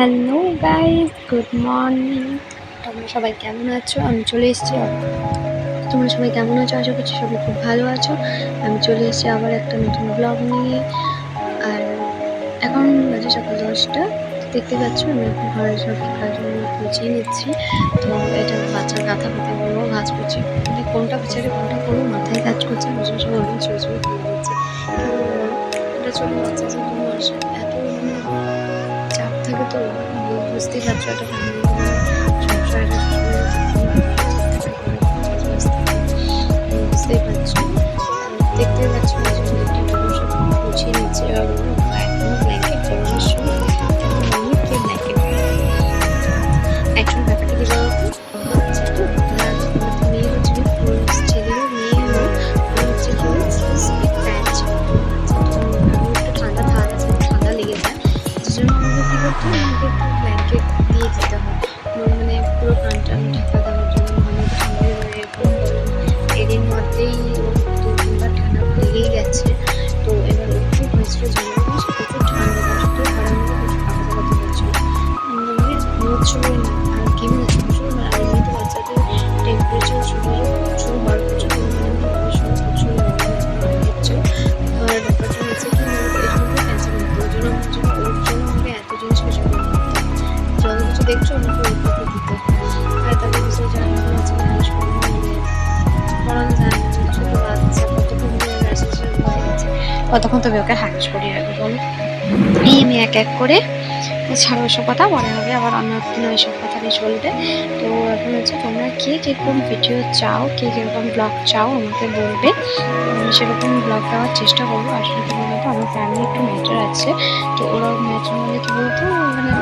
Hello guys, good morning. তোমরা সবাই কেমন আছো? আমি চলে এসেছি তোমরা সবাই কেমন আছো? আশা করছি সবাই খুব ভালো আছো। আমি চলে এসেছি আবার একটা নতুন ব্লগ নিয়ে। আর এখন বাজে সকাল দশটা। দেখতে পাচ্ছ, আমি এখন ঘরের সব কাজগুলো গুছিয়ে নিচ্ছি। তো এটা বাচ্চার গাথা বলব, ভাজ করছি। মানে কোনটা ছেড়ে কোনটা করব, মাথায় কাজ করছে বসে বসে অনেক ছোটো ছোটো করে দিচ্ছে। এটা ছোটো বাচ্চা এত মানে চাপ থাকে তো বু- বুঝতেই পারছ একটা ফ্যামিলি সংসার ব্ল্যাঙ্কেট দিয়ে দিতে হয়। মানে পুরো কান টান ঢাকা দেওয়ার জন্য মানে ঠান্ডা এরই মধ্যেই দু তিনবার ঠান্ডা লেগেই গেছে। তো এবার একটু হয়েছিল জন্য সে প্রচুর ঠান্ডা লাগতো আমাকে প্রচুর কাঁপা কাঁপাতে হয়েছিল ঘুমোচ্ছিল আর ঘেমে যাচ্ছে আর এমনিতে বাচ্চাদের টেম্পারেচার ছোটো গেছে কতক্ষণ তুমি ওকে হ্যাক করিয়ে রাখবে, বলো। এই আমি এক এক করে ছাড়ো ওইসব কথা মনে হবে আবার অন্য দিন ওইসব কথা নিয়ে চলবে। তো এখন হচ্ছে তোমরা কে কীরকম ভিডিও চাও, কে কীরকম ব্লগ চাও আমাকে বলবে। আমি সেরকম ব্লগ দেওয়ার চেষ্টা করব। আসলে কি বলতো, আমার ফ্যামিলি একটু ম্যাটার আছে, তো ওরা ম্যাটার হলে কী বলতো মানে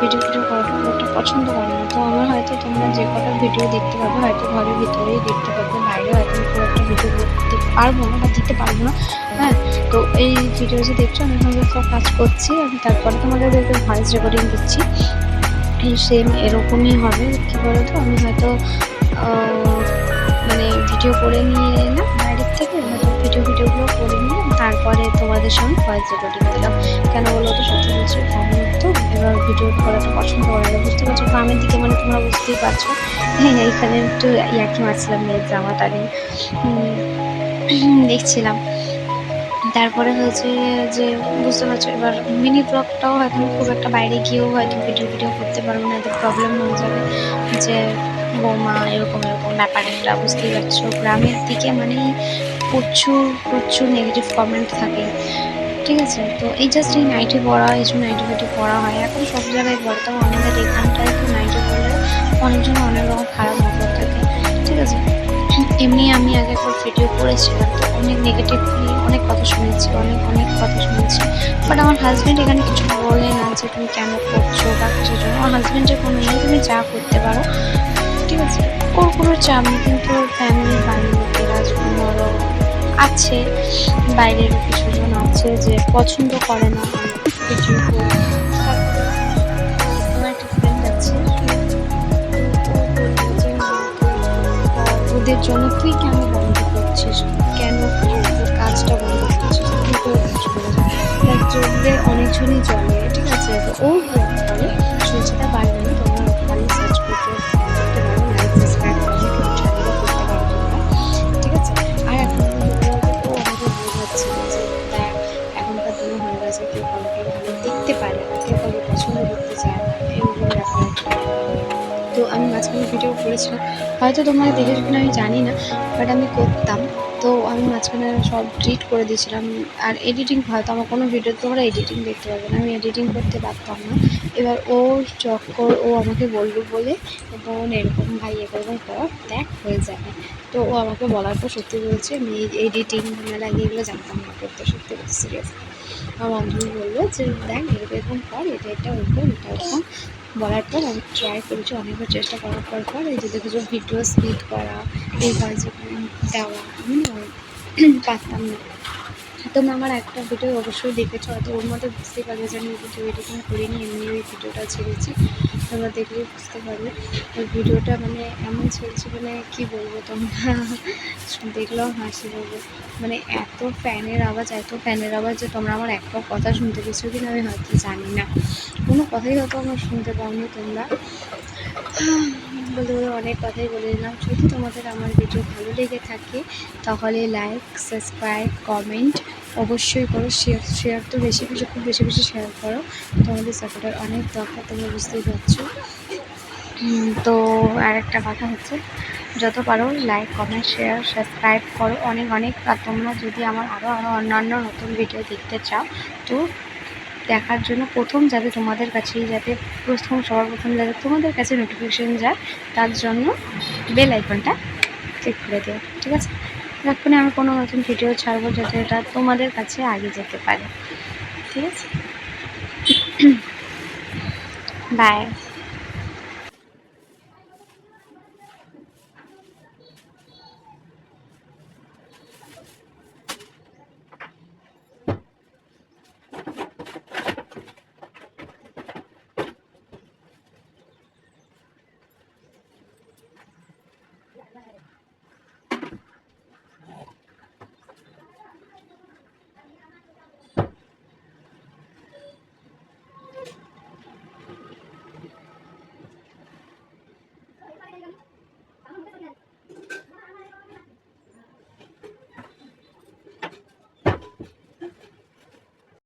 ভিডিও ভিডিও করাটা একটা পছন্দ করে না। তো আমার হয়তো তোমরা যে কটা ভিডিও দেখতে পাবে, হয়তো ঘরের ভিতরেই দেখতে পাবে, বাইরে হয়তো খুব একটা ভিডিও দেখতে পারব না বা দিতে পারব না। হ্যাঁ তো এই ভিডিও যে দেখছ, আমি হয়তো সব কাজ করছি, আমি তারপরে তোমাকে ভয়েস রেকর্ডিং দিচ্ছি। সেম এরকমই হবে, কী বলতো? আমি হয়তো মানে ভিডিও করে নিয়ে এলাম বাইরের থেকে, হয়তো ভিডিও ভিডিওগুলো করে নিয়ে তারপরে তোমাদের সঙ্গে ভয়েস রেকর্ডিং দিলাম। কেন বলো তো, সত্যি বলছি তো এবার ভিডিও করাটা পছন্দ করে না, বুঝতে পারছ? গ্রামের দিকে মানে তোমরা বুঝতেই পারছ। হ্যাঁ এইখানে একটু ইয়ার্কি মারছিলাম মেয়ের জামাটা নিয়ে দেখছিলাম। তারপরে হয়েছে যে, বুঝতে পারছ, এবার মিনি ব্লগটাও হয়তো খুব একটা বাইরে গিয়েও হয়তো ভিডিও ভিডিও করতে পারব না, এতে প্রবলেম হয়ে যাবে। যে, বৌমা, এরকম এরকম ব্যাপার একটা, বুঝতেই পারছ? গ্রামের দিকে মানে প্রচুর প্রচুর নেগেটিভ কমেন্ট থাকে। ঠিক আছে? তো এই জাস্ট এই নাইটি পড়া, এই জন্য নাইটি ফাইটি পড়া হয়, এখন সব জায়গায় পড়ে তবে আমাদের এখানটায় তো নাইটি পড়লে অনেকজন অনেক রকম খারাপ মতো থাকে। ঠিক আছে? এমনি আমি আগে একবার ভিডিও করেছিলাম, তো অনেক নেগেটিভলি অনেক কথা শুনেছি, অনেক অনেক কথা শুনেছি। বাট আমার হাজব্যান্ড এখানে কিছু বলে না যে তুমি কেন করছ বা কিছুর জন্য। আমার হাজব্যান্ডের কোনো নেই, তুমি যা করতে পারো, ঠিক আছে? ওর কোনো চাপ নেই, কিন্তু ফ্যামিলির বাড়ির লোকেরা আছে, বাইরের কিছু জন আছে যে পছন্দ করে না ভিডিও ওদের জন্য তুই কেন বন্ধ করছিস? কেন কাজটা বন্ধ করছিস? কি করে কাজ করে দেখ চলবে অনেকজনই চলে ঠিক আছে? ও ও ভিডিও করেছিলাম হয়তো তোমরা দেখেছ কিনা আমি জানি না বাট আমি করতাম। তো আমি মাঝখানে সব ডিলিট করে দিয়েছিলাম। আর এডিটিং হয়তো আমার কোনো ভিডিও তোমরা এডিটিং দেখতে পাবে না। আমি এডিটিং করতে পারতাম না এবার ও চক্কর ও আমাকে বলল বলে বোন এরকম ভাই এরকম কর, দেখ হয়ে যাবে। তো ও আমাকে বলার পর সত্যি বলছে, আমি এডিটিং ক্যামেরা এগুলো জানতাম না করতে, সত্যি বলছি সিরিয়াস আমার বান্ধবী বলল যে, দেখ এরকম এরকম কর, এটা এটা ওরকম এটা ওরকম। বলার পর আমি ট্রাই করেছি, অনেকবার চেষ্টা করার পর পর এই যে দেখেছ ভিডিও স্পিড করা, এই কাজ দেওয়া, আমি পারতাম না। তোমরা আমার একটা ভিডিও অবশ্যই দেখেছ, হয়তো ওর মধ্যে বুঝতে পারবে যে আমি ভিডিও এডিটিং করিনি, এমনি ওই ভিডিওটা ছেড়েছি। তোমরা দেখলেই বুঝতে পারবে। ওই ভিডিওটা মানে এমন চলছে মানে কী বলব তোমরা? দেখলেও হাসি পাবে। মানে এত ফ্যানের আওয়াজ, এত ফ্যানের আওয়াজ যে তোমরা আমার একটাও কথা শুনতে পেয়েছ কিনা আমি হয়তো জানি না। কোনো কথাই হয়তো আমার শুনতে পাওনি তোমরা। বলতে বলতে অনেক কথাই বলে দিলাম। যদি তোমাদের আমার ভিডিও ভালো লেগে থাকে, তাহলে লাইক সাবস্ক্রাইব কমেন্ট অবশ্যই করো শেয়ার শেয়ার তো বেশি বেশি, খুব বেশি বেশি শেয়ার করো। তোমাদের সাপোর্টের অনেক দরকার, তোমরা বুঝতেই পারছ। তো আর একটা কথা হচ্ছে, যত পারো লাইক কমেন্ট শেয়ার সাবস্ক্রাইব করো অনেক অনেক। আর তোমরা যদি আমার আরও আরও অন্যান্য নতুন ভিডিও দেখতে চাও, তো দেখার জন্য প্রথম যাতে তোমাদের কাছেই যাতে প্রথম, সবার প্রথম যাতে তোমাদের কাছে নোটিফিকেশান যায়, তার জন্য বেল আইকনটা ক্লিক করে দিও, ঠিক আছে? এক্ষুনি আমি কোনো নতুন ভিডিও ছাড়বো যাতে এটা তোমাদের কাছে আগে যেতে পারে। ঠিক আছে? বাই